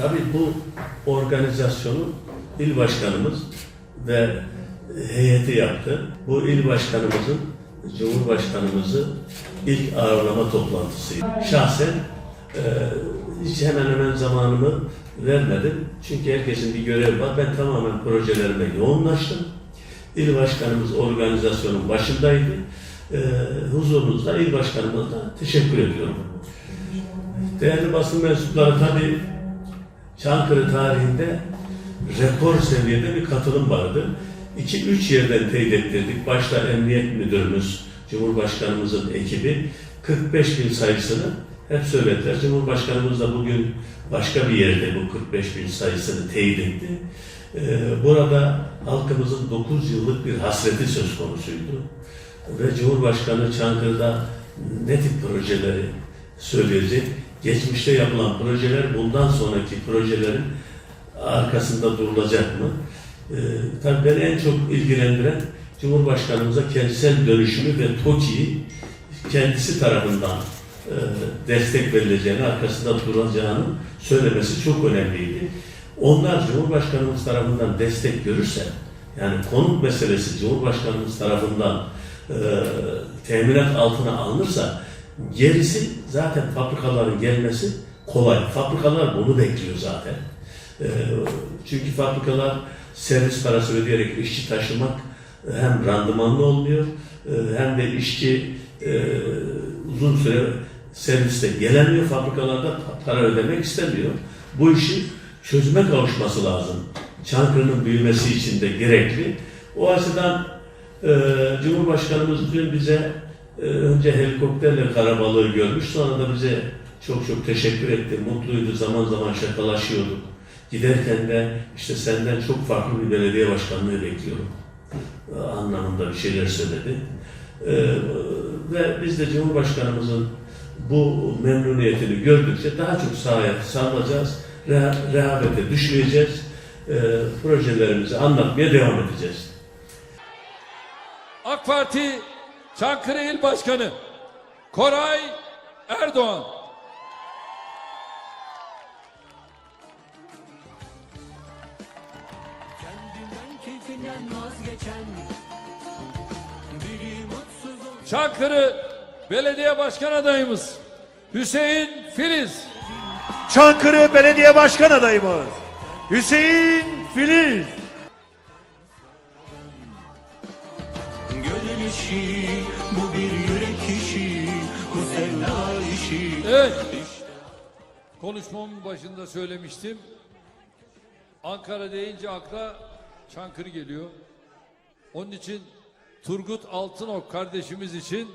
Tabii bu organizasyonu il başkanımız ve heyeti yaptı. Bu il başkanımızın, Cumhurbaşkanımızı ilk ağırlama toplantısıydı. Şahsen e, hiç hemen hemen zamanımı vermedim. Çünkü herkesin bir görevi var. Ben tamamen projelerime yoğunlaştım. İl başkanımız organizasyonun başındaydı. E, huzurunuzda il başkanımıza teşekkür ediyorum. Değerli basın mensupları tabii Çankırı tarihinde rekor seviyede bir katılım vardı. 2-3 yerden teyit ettirdik. Başta Emniyet Müdürümüz, Cumhurbaşkanımızın ekibi 45 bin sayısını hep söylediler. Cumhurbaşkanımız da bugün başka bir yerde bu 45 bin sayısını teyit etti. Ee, burada halkımızın 9 yıllık bir hasreti söz konusuydu. Ve Cumhurbaşkanı Çankırı'da ne tip projeleri söyleyecek? Geçmişte yapılan projeler bundan sonraki projelerin arkasında durulacak mı? Ee, tabii beni en çok ilgilendiren Cumhurbaşkanımıza kentsel dönüşümü ve TOKİ'yi kendisi tarafından e, destek verileceğini, arkasında duracağını söylemesi çok önemliydi. Onlar Cumhurbaşkanımız tarafından destek görürse, yani konut meselesi Cumhurbaşkanımız tarafından e, teminat altına alınırsa, gerisi zaten fabrikaların gelmesi kolay. Fabrikalar bunu bekliyor zaten. E, çünkü fabrikalar servis parası ödeyerek işçi taşımak e, hem randımanlı olmuyor e, hem de işçi e, uzun süre serviste gelemiyor fabrikalarda pa- para ödemek istemiyor. Bu işi çözüme kavuşması lazım. Çankırı'nın büyümesi için de gerekli. O açıdan Cumhurbaşkanımız dün bize önce helikopterle karabalığı görmüş sonra da bize çok çok teşekkür etti. Mutluydu. Zaman zaman şakalaşıyorduk. Giderken de işte senden çok farklı bir belediye başkanlığı bekliyorum e, anlamında bir şeyler söyledi. E, ve biz de Cumhurbaşkanımızın bu memnuniyetini gördükçe daha çok sahaya sarılacağız, reha- rehavete düşmeyeceğiz, e, projelerimizi anlatmaya devam edeceğiz. AK Parti Çankırı İl Başkanı Koray Erdoğan. Çankırı Belediye Başkan adayımız Hüseyin Filiz. Çankırı Belediye Başkan adayımız Hüseyin Filiz. Gönül işi Evet. Konuşmamın başında söylemiştim. Ankara deyince akla Çankırı geliyor. Onun için Turgut Altınok kardeşimiz için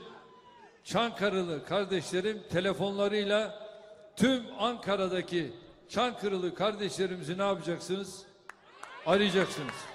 Çankırılı kardeşlerim telefonlarıyla tüm Ankara'daki Çankırılı kardeşlerimizi ne yapacaksınız? Arayacaksınız.